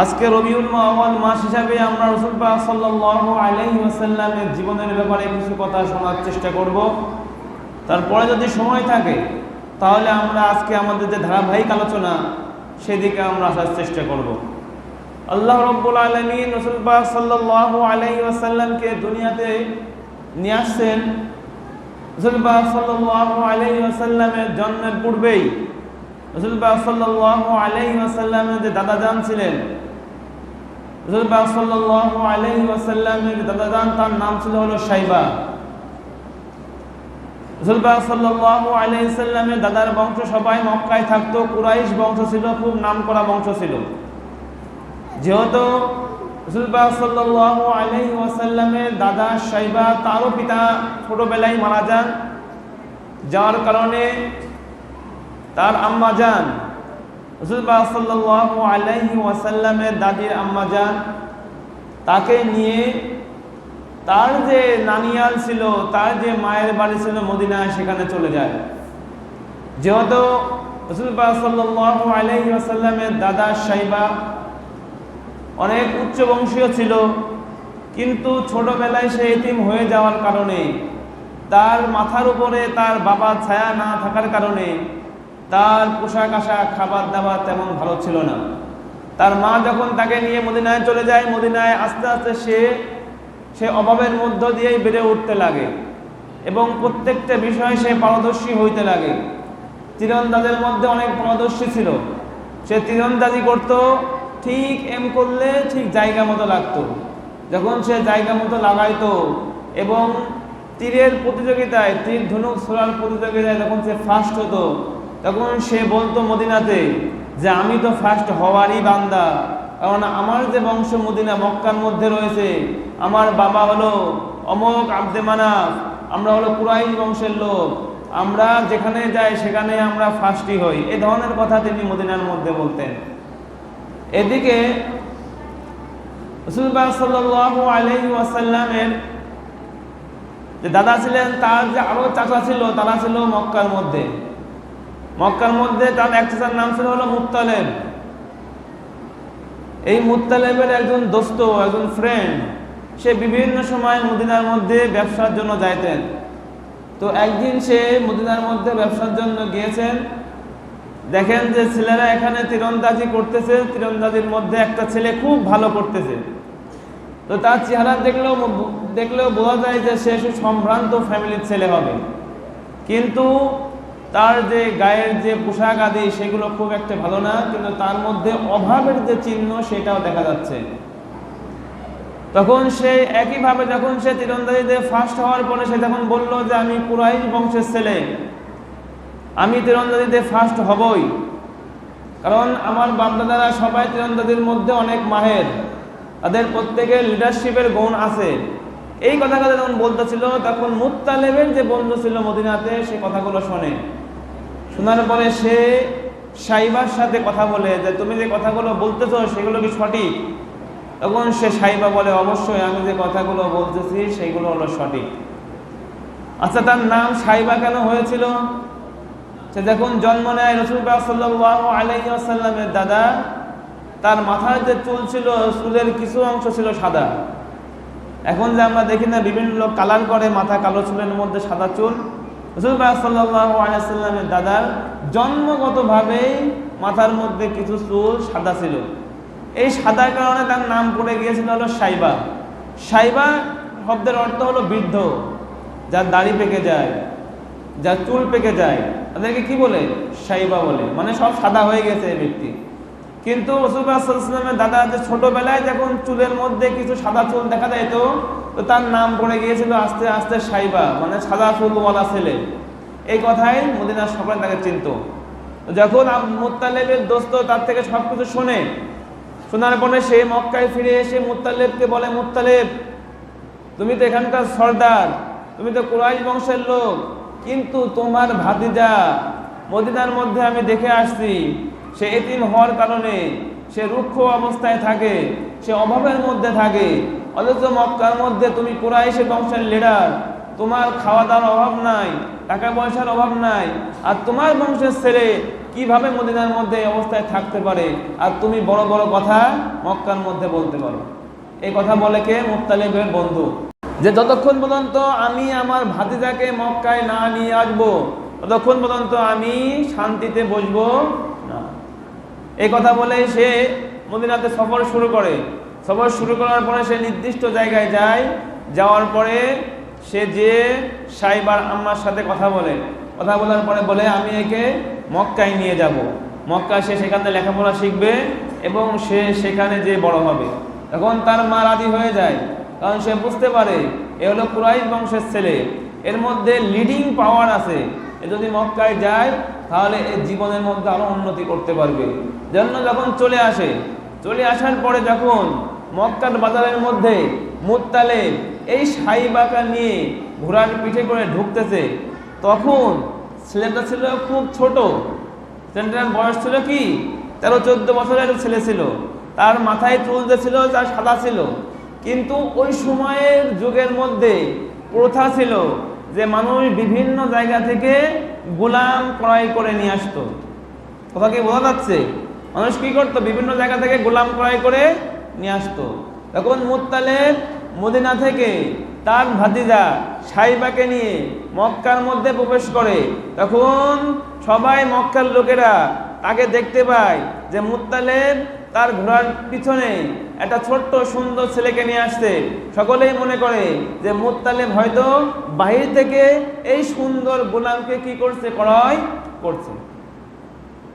আজকে রবিউল মাওয়াল মাস হিসাবে আমরা রসুল পাক সাল্লাল্লাহু আলাইহি ওয়াসাল্লামের জীবনের ব্যাপারে কিছু কথা শোনার চেষ্টা করব। তারপরে যদি সময় থাকে, তাহলে আমরা আজকে আমাদের যে ধারাবাহিক আলোচনা, সেদিকে আমরা আসার চেষ্টা করব। আল্লাহ রব্বুল আলমিন রসুল পাক সাল্লাল্লাহু আলাইহি ওয়াসাল্লামকে দুনিয়াতে নিয়ে আসছেন। রসুল পাক সাল্লাল্লাহু আলাইহি ওয়াসাল্লামের জন্মের পূর্বেই রসুল পাক সাল্লাল্লাহু আলাইহি ওয়াসাল্লামের যে দাদা জান ছিলেন রসুল পাক সাল্লাল্লাহু আলাইহি ওয়াসাল্লামের দাদা জান তার নাম ছিল হলো সাইবা রসুল পাক সাল্লাল্লাহু আলাইহি সাল্লামের দাদার বংশ সবাই মক্কায় থাকতো, কুরাইশ বংশ ছিল, খুব নামকরা বংশ ছিল। যেহেতু রসুল পাক সাল্লাল্লাহু আলাইহি ওয়াসাল্লামের দাদা সাইবা তারও পিতা ছোটবেলায় মারা যান, যার কারণে তার আম্মা যান। সাল্লাল্লাহু আলাইহি ওয়াসাল্লামের দাদির আম্মা যান তাকে নিয়ে তার যে নানিয়াল ছিল, তার যে মায়ের বাড়ি ছিল মদিনায় সেখানে চলে যায়। যেহেতু রসুলবাহ সাল্লাল্লাহু আলাইহি ওয়াসাল্লামের দাদা সাইবা অনেক উচ্চ বংশীয় ছিল, কিন্তু ছোটবেলায় সে এতিম হয়ে যাওয়ার কারণে, তার মাথার উপরে তার বাবার ছায়া না থাকার কারণে তার পোশাক আশাক, খাবার দাবার তেমন ভালো ছিল না। তার মা যখন তাকে নিয়ে মদিনায় চলে যায়, মদিনায় আস্তে আস্তে সে সে অভাবের মধ্য দিয়েই বেড়ে উঠতে লাগে এবং প্রত্যেকটা বিষয়ে সে পারদর্শী হইতে লাগে। তীরন্দাজের মধ্যে অনেক পারদর্শী ছিল। সে তীরন্দাজি করত, ঠিক এম করলে ঠিক জায়গা মতো লাগতো। যখন সে জায়গা মতো লাগাইতো এবং তীরের প্রতিযোগিতায়, তীর ধনুক ছোড়ার প্রতিযোগিতায় যখন সে ফার্স্ট হতো তখন সে বলতো মদিনাতে যে আমি তো ফার্স্ট হওয়ারই বান্দা। কারণ আমার যে বংশ মদিনা, মক্কার মধ্যে রয়েছে, আমার বাবা হলো অমক আব্দে মানাফ, আমরা হলো কুরাইশ বংশের লোক। আমরা যেখানে যাই, সেখানে আমরা ফার্স্টই হই। এ ধরনের কথা তিনি মদিনার মধ্যে বলতেন। এদিকে রসুলবাহ ওয়াসাল্লামের যে দাদা ছিলেন, তার যে আরও চাচা ছিল, তারা ছিল মক্কার মধ্যে। মক্কার মধ্যে তার এক চাচার নাম ছিল হলো মুত্তালেব এই মুত্তালেবের একজন দোস্ত, একজন ফ্রেন্ড সে বিভিন্ন সময় মদিনার মধ্যে ব্যবসার জন্য যাইতেন। তো একদিন সে মদিনার মধ্যে ব্যবসার জন্য গিয়েছেন। দেখেন যে ছেলেরা এখানে তীরন্দাজি করতেছে, তীরন্দাজির মধ্যে একটা ছেলে খুব ভালো করতেছে। তো তার চেহারা দেখলেও দেখলেও বোঝা যায় যে সে সম্ভ্রান্ত ফ্যামিলির ছেলে হবে। কিন্তু তার যে গায়ের যে পোশাক আদি সেগুলো খুব একটা ভালো না, কিন্তু তার মধ্যে অভাবের যে চিহ্ন সেটাও দেখা যাচ্ছে। তখন সে একইভাবে যখন সে তীরন্দাজিতে ফার্স্ট হওয়ার পরে সে যখন বলল যে আমি কুরাইশ বংশের ছেলে, আমি তীরন্দাজিতে ফার্স্ট হবই। কারণ আমার বাপদাদারা সবাই তীরন্দাজির মধ্যে অনেক মাহের, তাদের প্রত্যেকের লিডারশিপের গুণ আছে। এই কথাগুলো যখন বলতেছিল, তখন মুত্তালেবের যে বন্ধু ছিল মদিনাতে, সে কথাগুলো শোনে। শোনার পরে সে সাইবার সাথে কথা বলে যে, তুমি যে কথাগুলো বলতেছো, সেগুলো কি সঠিক? তখন সে সাইবা বলে, অবশ্যই আমি যে কথাগুলো বলতেছি, সেগুলো হলো সঠিক। আচ্ছা তার নাম সাইবা কেন হয়েছিল? সে যখন জন্ম নেয় রসুলবাহ আলাইসাল্লামের দাদা, তার মাথার যে চুল ছিল, চুলের কিছু অংশ ছিল সাদা। এখন যে আমরা দেখি না, বিভিন্ন লোক কালার করে মাথা কালো চুলের মধ্যে সাদা চুল। রসুলবাহ সাল্লাহ আলাইসাল্লামের দাদার জন্মগতভাবেই মাথার মধ্যে কিছু চুল সাদা ছিল। এই সাদার কারণে তার নাম পড়ে গিয়েছিল হলো সাইবা। সাইবা শব্দের অর্থ হলো বৃদ্ধ, যার দাড়ি পেকে যায়, যার চুল পেকে যায়। তাদেরকে কি বলে? সাইবা বলে। মানে সব সাদা হয়ে গেছে এই ব্যক্তি। কিন্তু রসুলের দাদা যে ছোটবেলায় যখন চুলের মধ্যে কিছু সাদা চুল দেখা যায় তো তো তার নাম পড়ে গিয়েছিল আস্তে আস্তে সাইবা মানে সাদা চুলওয়ালা ছেলে। এই কথাই মদিনার সবাই তাকে চিনত। যখন মুতালেবের দোস্ত তার থেকে সব কিছু শোনে, শোনার পরে সে মক্কায় ফিরে এসে মুতালেবকে বলে মুতালেব তুমি তো এখানকার সর্দার, তুমি তো কুরাইশ বংশের লোক, কিন্তু তোমার ভাতিজা মদিনার মধ্যে আমি দেখে আসছি, সে এতিম হওয়ার কারণে সে রুক্ষ অবস্থায় থাকে, সে অভাবের মধ্যে থাকে অথচ মক্কার মধ্যে তুমি কুরাইশে বংশের লিডার তোমার খাওয়া দাওয়ার অভাব নাই টাকা পয়সার অভাব নাই, আর তোমার বংশের ছেলে কীভাবে মদিনার মধ্যে অবস্থায় থাকতে পারে? আর তুমি বড় বড় কথা মক্কার মধ্যে বলতে পারো। এই কথা বলে কে? মুক্তালিবের বন্ধু। যে যতক্ষণ পর্যন্ত আমি আমার ভাতিজাকে মক্কায় না নিয়ে আসব, ততক্ষণ পর্যন্ত আমি শান্তিতে বসবো না। এই কথা বলে সে মদিনাতে সফর শুরু করে। সফর শুরু করার পরে সে নির্দিষ্ট জায়গায় যায়, যাওয়ার পরে সে যে সাইবার আম্মার সাথে কথা বলে, কথা বলার পরে বলে, আমি একে মক্কায় নিয়ে যাব। মক্কা সে সেখানে লেখাপড়া শিখবে এবং সে সেখানে যে বড় হবে। তখন তার মা রাজি হয়ে যায়, কারণ সে বুঝতে পারে এ হলো কুরাইশ বংশের ছেলে। এর মধ্যে লিডিং পাওয়ার আছে। এ যদি মক্কায় যায়, তাহলে এর জীবনের মধ্যে আরও উন্নতি করতে পারবে। জন্য যখন চলে আসে, চলে আসার পরে যখন মক্কার বাজারের মধ্যে মুত্তালে এই সাইবাকা নিয়ে ঘোড়ার পিঠে করে ঢুকতেছে। তখন ছেলেটা ছিল খুব ছোট। ছেলেটার বয়স ছিল কি? তেরো, চোদ্দ বছরের ছেলে ছিল। তার মাথায় চুল যে ছিল তা সাদা ছিল। কিন্তু ওই সময়ের যুগের মধ্যে প্রথা ছিল যে মানুষ বিভিন্ন জায়গা থেকে গোলাম ক্রয় করে নিয়ে আসতো। কথা কি বোঝা যাচ্ছে? মানুষ কি করতো? বিভিন্ন জায়গা থেকে গোলাম ক্রয় করে নিয়ে আসতো। তখন মুত্তালে মদিনা থেকে তার ভাতিজা সাইবাকে নিয়ে মক্কার মধ্যে প্রবেশ করে। তখন সবাই মক্কার লোকেরা তাকে দেখতে পায় যে মুত্তালেব তার ঘোড়ার পিছনে একটা ছোট্ট সুন্দর ছেলেকে নিয়ে আসছে। সকলেই মনে করে যে মুত্তালেব হয়তো বাহির থেকে এই সুন্দর গোলামকে কি করছে ক্রয় করছে।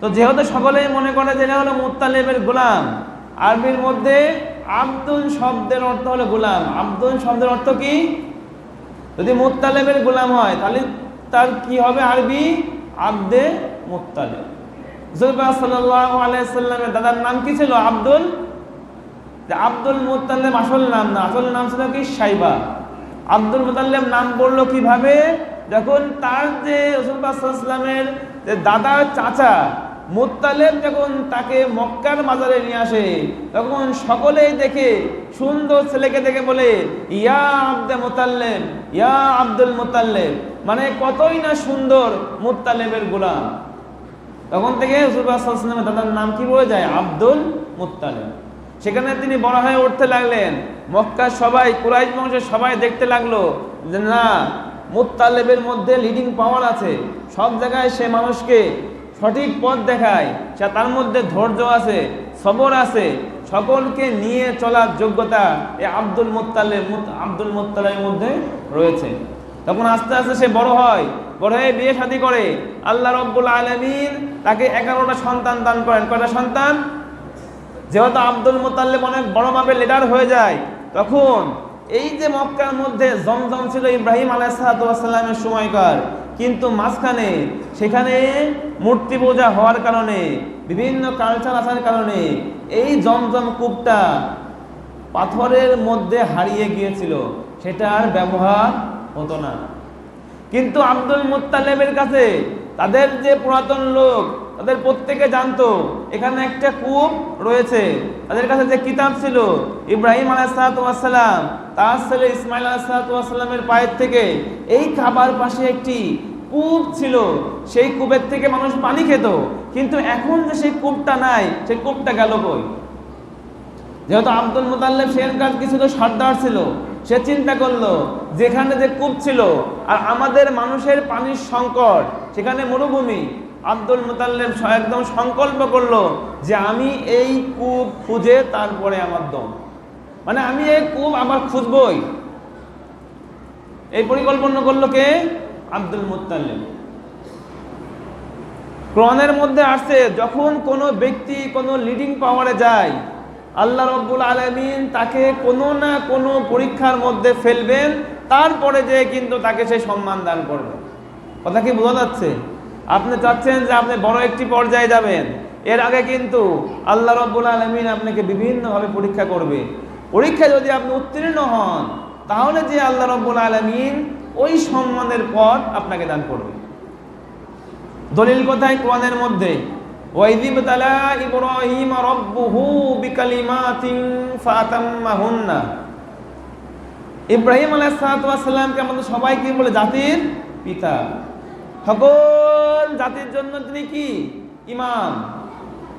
তো যেহেতু সকলেই মনে করে যে এটা হলো মুত্তালেবের গোলাম আরবির মধ্যে আব্দুল শব্দের অর্থ হলো গোলাম। আব্দুল শব্দের অর্থ কি? যদি মুত্তালেবের গোলাম হয়, তাহলে তার কি হবে আরবি? আব্দে মুত্তালেব। জুলবা সাল্লাল্লাহু আলাইহি সাল্লামের দাদার নাম কি ছিল? আব্দুল? আব্দুল মুত্তালেব আসল নাম না, আসল নাম ছিল কি? সাইবা। আব্দুল মুতাল্লেব নাম বলল কীভাবে? যখন তার যে রসুলামের যে দাদার চাচা মুত্তালেব যখন তাকে মক্কার মাজারে নিয়ে আসে, তখন সকলেই দেখে, সুন্দর ছেলেকে দেখে বলে, ইয়া আব্দে মুতাল্লেব, ইয়া আব্দুল মুতাল্লেব। মানে কতই না সুন্দর মুত্তালেবের গোলাম। তখন থেকে রসুলামের দাদার নাম কি বলে যায়? আব্দুল মুত্তালেব। সেখানে তিনি বড় হয়ে উঠতে লাগলেন। মক্কার সবাই, কুরাইশ বংশের সবাই দেখতে লাগল যে, না, মুত্তালেবের মধ্যে লিডিং পাওয়ার আছে। সব জায়গায় সে মানুষকে সঠিক পথ দেখায় সে তার মধ্যে ধৈর্য আছে, সবর আছে, সকলকে নিয়ে চলার যোগ্যতা এ আব্দুল মোত্তালে আব্দুল মুত্তালের মধ্যে রয়েছে। তখন আস্তে আস্তে সে বড় হয়, বড় হয়ে বিয়ে শাদী করে। আল্লাহ রব্বুল আলমিন তাকে এগারোটা সন্তান দান করেন। কয়টা সন্তান? যেহেতু আব্দুল মোতাল্লেব অনেক বড় মাপের লিডার হয়ে যায়, তখন এই যে মক্কার মধ্যে জমজম ছিল ইব্রাহিম আলাইসালামের সময়কার কিন্তু মাঝখানে, সেখানে মূর্তি পূজা হওয়ার কারণে, বিভিন্ন কালচার আসার কারণে, এই জমজম কূপটা পাথরের মধ্যে হারিয়ে গিয়েছিল। সেটা আর ব্যবহার হতো না। কিন্তু আব্দুল মুত্তালেবের কাছে তাদের যে পুরাতন লোক, তাদের প্রত্যেকে জানতো, এখানে একটা কূপ রয়েছে। তাদের কাছে যে কিতাব ছিল, ইব্রাহিম আলাইসালাম তার ছেলে ইসমাইল আলাইসালামের পায়ের থেকে, এই খাবার পাশে একটি কূপ ছিল, সেই কূপের থেকে মানুষ পানি খেত। কিন্তু এখন যে সেই কূপটা নাই, সেই কূপটা গেল কই? যেহেতু আব্দুল মুতাল্লেব সেখানকার কিছু তো সর্দার ছিল, সে চিন্তা করল, যেখানে যে কূপ ছিল আর আমাদের মানুষের পানির সংকট, সেখানে মরুভূমি, আব্দুল মুতাল্লেব একদম সংকল্প করল যে আমি এই কূপ খুঁজে তারপরে আমার দম। মানে আমি এই কূপ আবার খুঁজবই। এই পরিকল্পনা করল কে? আব্দুল মুতাল্লেব কোরআনের মধ্যে আসছে, যখন কোনো ব্যক্তি কোনো লিডিং পাওয়ারে যায়, আল্লাহ রব্বুল আলমিন তাকে কোনো না কোনো পরীক্ষার মধ্যে ফেলবেন, তারপরে যে কিন্তু তাকে সে সম্মান দান করবে। কথা কি বোঝা যাচ্ছে? আপনি চাচ্ছেন যে আপনি বড় একটি পর্যায়ে যাবেন, এর আগে কিন্তু আল্লাহ রব্বুল আলমিন আপনাকে বিভিন্নভাবে পরীক্ষা করবে। পরীক্ষায় যদি আপনি উত্তীর্ণ হন, তাহলে যে আল্লাহ রব্বুল আলমিন ওই সম্মানের পথ আপনাকে দান করবে। দলিল কোথায়? কোরআনের মধ্যে। ওয়াইদিব তালা ইব্রাহিম রব্বুহু বিকালিমাতিন ফাতাম্মাহুন্না। ইব্রাহিম আলাইসালামকে আমাদের সবাই কি বলে, জাতির পিতা। সকল জাতির জন্য তিনি কি? ইমাম।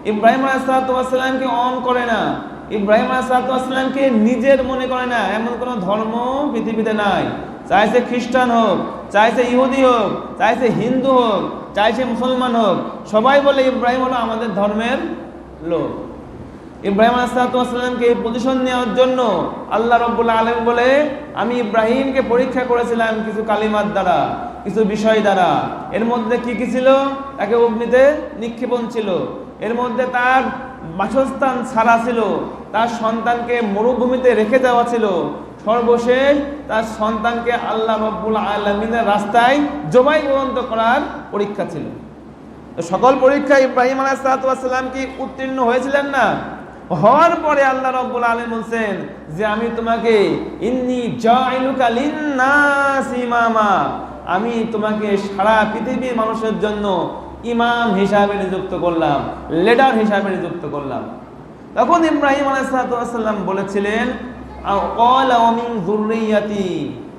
ইব্রাহিম আলাইসালামকে অন করে না। ইব্রাহিম আলাইসালামকে নিজের মনে করে না। এমন কোনো ধর্ম পৃথিবীতে নাই। চাইছে খ্রিস্টান হোক, চাইছে ইহুদি হোক, চাইছে হিন্দু হোক, চাইছে মুসলমান হোক, সবাই বলে ইব্রাহিম হলো আমাদের ধর্মের লোক। ইব্রাহিম আলাইসালামকে এই পজিশন নেওয়ার জন্য আল্লাহ রব্বুল্লা আলম বলে, আমি ইব্রাহিমকে পরীক্ষা করেছিলাম কিছু কালিমার দ্বারা, কিছু বিষয় দ্বারা। এর মধ্যে কি কি ছিল? তাকে অগ্নিতে নিক্ষেপণ ছিল। এর মধ্যে তার বাসস্থান ছাড়া ছিল। তার সন্তানকে মরুভূমিতে রেখে যাওয়া ছিল। সর্বশেষ তার সন্তানকে আল্লাহ রব্বুল আলমিনের রাস্তায় জবাই পর্যন্ত করার পরীক্ষা ছিল। সকল পরীক্ষা ইব্রাহিম আলাইসালাম কি উত্তীর্ণ হয়েছিলেন না? হওয়ার পরে আল্লাহ রব্বুল আলম বলছেন যে, আমি তোমাকে, ইন্নি ইমামা আমি তোমাকে সারা পৃথিবীর মানুষের জন্য ইমাম হিসাবে নিযুক্ত করলাম লিডার হিসাবে নিযুক্ত করলাম। তখন ইব্রাহিম আলাইসালাম বলেছিলেন "আ-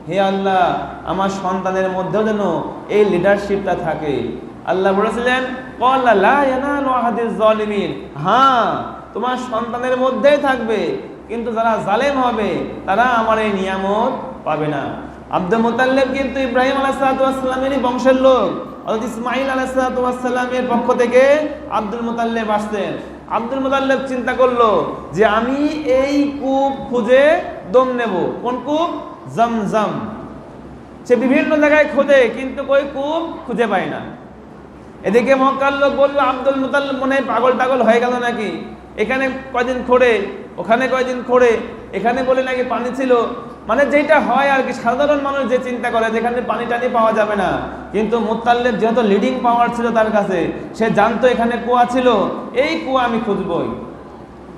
হে আল্লাহ, আমার সন্তানের মধ্যেও যেন এই লিডারশিপটা থাকে। আল্লাহ বলেছিলেন, "ক্বালা লা ইয়ানালু আহাদিজ জালিমিন হ্যাঁ তোমার সন্তানের মধ্যেই থাকবে, কিন্তু যারা জালেম হবে, তারা আমার এই নিয়ামত পাবে না। আব্দুল মুতাল্লিব কিন্তু ইব্রাহিম আলাইসালামেরই বংশের লোক। অর্থাৎ ইসমাইল আলাইসালামের পক্ষ থেকে আব্দুল মুতাল্লিব আসতেন। আব্দুল মুতাল্লিব চিন্তা করল যে আমি এই কূপ খুঁজে দম নেব। কোন কূপ? জমজম। সে বিভিন্ন জায়গায় খোঁজে, কিন্তু কই কূপ খুঁজে পায় না। এদিকে মক্কার লোক বলল, আব্দুল মুতাল্লিব মনে পাগল টাগল হয়ে গেল নাকি? এখানে কয়দিন খোঁড়ে? ওখানে কয়দিন খোঁড়ে? এখানে বলে নাকি পানি ছিল। মানে যেটা হয় আর কি, সাধারণ মানুষ যে চিন্তা করে যেখানে পানি টানি পাওয়া যাবে না। কিন্তু মুতাল্লেব যেহেতু লিডিং পাওয়ার ছিল তার কাছে, সে জানতো এখানে কুয়া ছিল, এই কুয়া আমি খুঁজবই।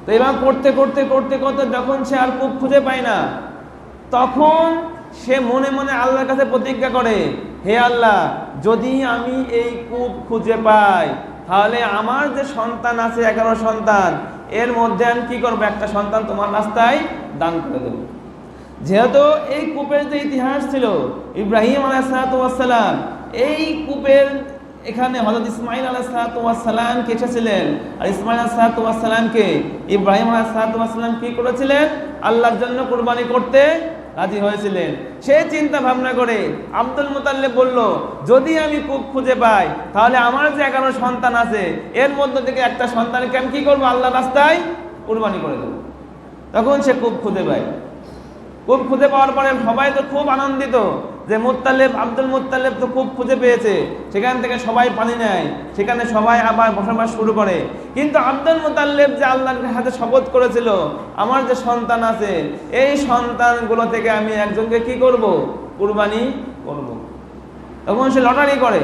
তো এবার করতে করতে করতে করতে যখন সে আর কূপ খুঁজে পায় না, তখন সে মনে মনে আল্লাহর কাছে প্রতিজ্ঞা করে, হে আল্লাহ, যদি আমি এই কূপ খুঁজে পাই, তাহলে আমার যে সন্তান আছে, এগারো সন্তান, এর মধ্যে আমি কি করব? একটা সন্তান তোমার রাস্তায় দান করে দেবো। যেহেতু এই কূপের যে ইতিহাস ছিল, ইব্রাহিম আলাইসালাম এই কূপের এখানে হজরত ইসমাইল আলাইসালামকে এসেছিলেন? আর ইসমাইল আলাইসালামকে ইব্রাহিম আলাইসালাম কি করেছিলেন? আল্লাহর জন্য কোরবানি করতে রাজি হয়েছিলেন। সে চিন্তা ভাবনা করে আব্দুল মুতাল্লিব বলল, যদি আমি কূপ খুঁজে পাই, তাহলে আমার যে এগারো সন্তান আছে, এর মধ্যে থেকে একটা সন্তানকে আমি কি করব? আল্লাহ রাস্তায় কোরবানি করে দেবো। তখন সে কূপ খুঁজে পায়। কূপ খুঁজে পাওয়ার পরে সবাই তো খুব আনন্দিত যে মুত্তালেব আব্দুল মুত্তালেব তো খুব খুঁজে পেয়েছে। সেখান থেকে সবাই পানি নেয়, সেখানে সবাই আবার বসবাস শুরু করে। কিন্তু আব্দুল মুতাল্লেব যে আল্লাহর হাতে শপথ করেছিল, আমার যে সন্তান আছে, এই সন্তানগুলো থেকে আমি একজনকে কি করব? কুরবানি করব। তখন সে লটারি করে।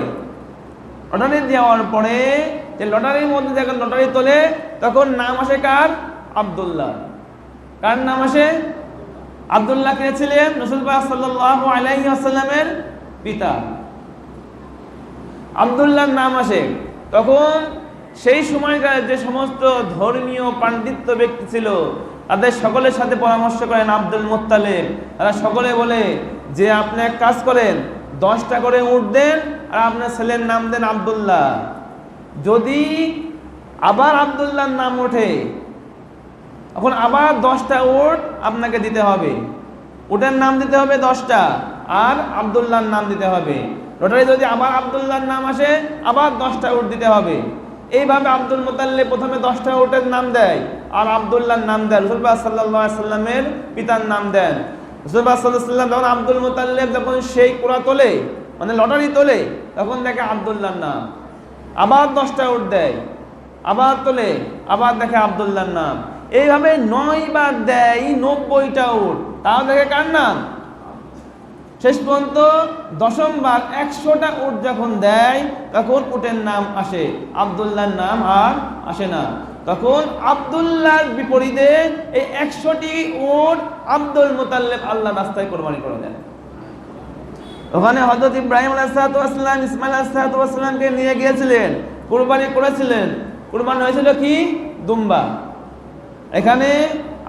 লটারি দেওয়ার পরে যে লটারির মধ্যে যখন লটারি তোলে, তখন নাম আসে কার? আবদুল্লাহ। কার নাম আসে? আবদুল্লাহ কে ছিলেন? রসুলবাহ সাল্লাহ পিতা। আবদুল্লাহর নাম আসে। তখন সেই সময়কার যে সমস্ত ধর্মীয় পাণ্ডিত্য ব্যক্তি ছিল, তাদের সকলের সাথে পরামর্শ করেন আব্দুল মোত্তালেব। তারা সকলে বলে, যে আপনি এক কাজ করেন, দশটা করে উঠ দেন আর আপনার ছেলের নাম দেন আবদুল্লাহ। যদি আবার আবদুল্লাহর নাম ওঠে এখন আবার দশটা ওট আপনাকে দিতে হবে। উটের নাম দিতে হবে দশটা আর আবদুল্লাহর নাম দিতে হবে। লটারি যদি আবার আবদুল্লাহর নাম আসে, আবার দশটা ওট দিতে হবে। এইভাবে আব্দুল মোতাল্লে প্রথমে দশটা ওটের নাম দেয় আর আবদুল্লাহর নাম দেন রসুলবাহ সাল্লাহ সাল্লামের পিতার নাম দেন। রসুলবাহ সাল্লাহ যখন আব্দুল মোতাল্লেব যখন সেই কুড়া তোলে মানে লটারি তোলে, তখন দেখে আবদুল্লাহর নাম। আবার দশটা ওট দেয়, আবার তোলে, আবার দেখে আবদুল্লাহর নাম। এইভাবে নয় বার দেয় নব্বইটা উট তাও দেখে কার নাম? শেষ পর্যন্ত দশমবার একশোটা উট যখন দেয়, তখন উটের নাম আসে। আবদুল্লাহর নাম আর আসে না। তখন আবদুল্লাহর বিপরীতে এই একশোটি উট আব্দুল মুতাল্লেব আল্লাহ রাস্তায় কোরবানি করে দেন। ওখানে হজরত ইব্রাহিম আলাহাতাম ইসমাইল আলাহাতামকে নিয়ে গিয়েছিলেন, কোরবানি করেছিলেন। কোরবানি হয়েছিল কি? দুম্বা। এখানে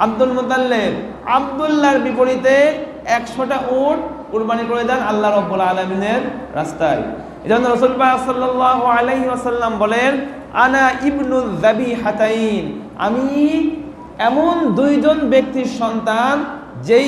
আব্দুল মুতাল্লেব আবদুল্লাহর বিপরীতে একশোটা উট কুরবানি করে দেন আল্লাহ রব্বুল আলমিনের রাস্তায়। এজন্য রসুল পাক সাল্লাল্লাহু আলাইহি আসাল্লাম বলেন, আনা ইবনুল যাবিহাতাইন। আমি এমন দুইজন ব্যক্তির সন্তান যেই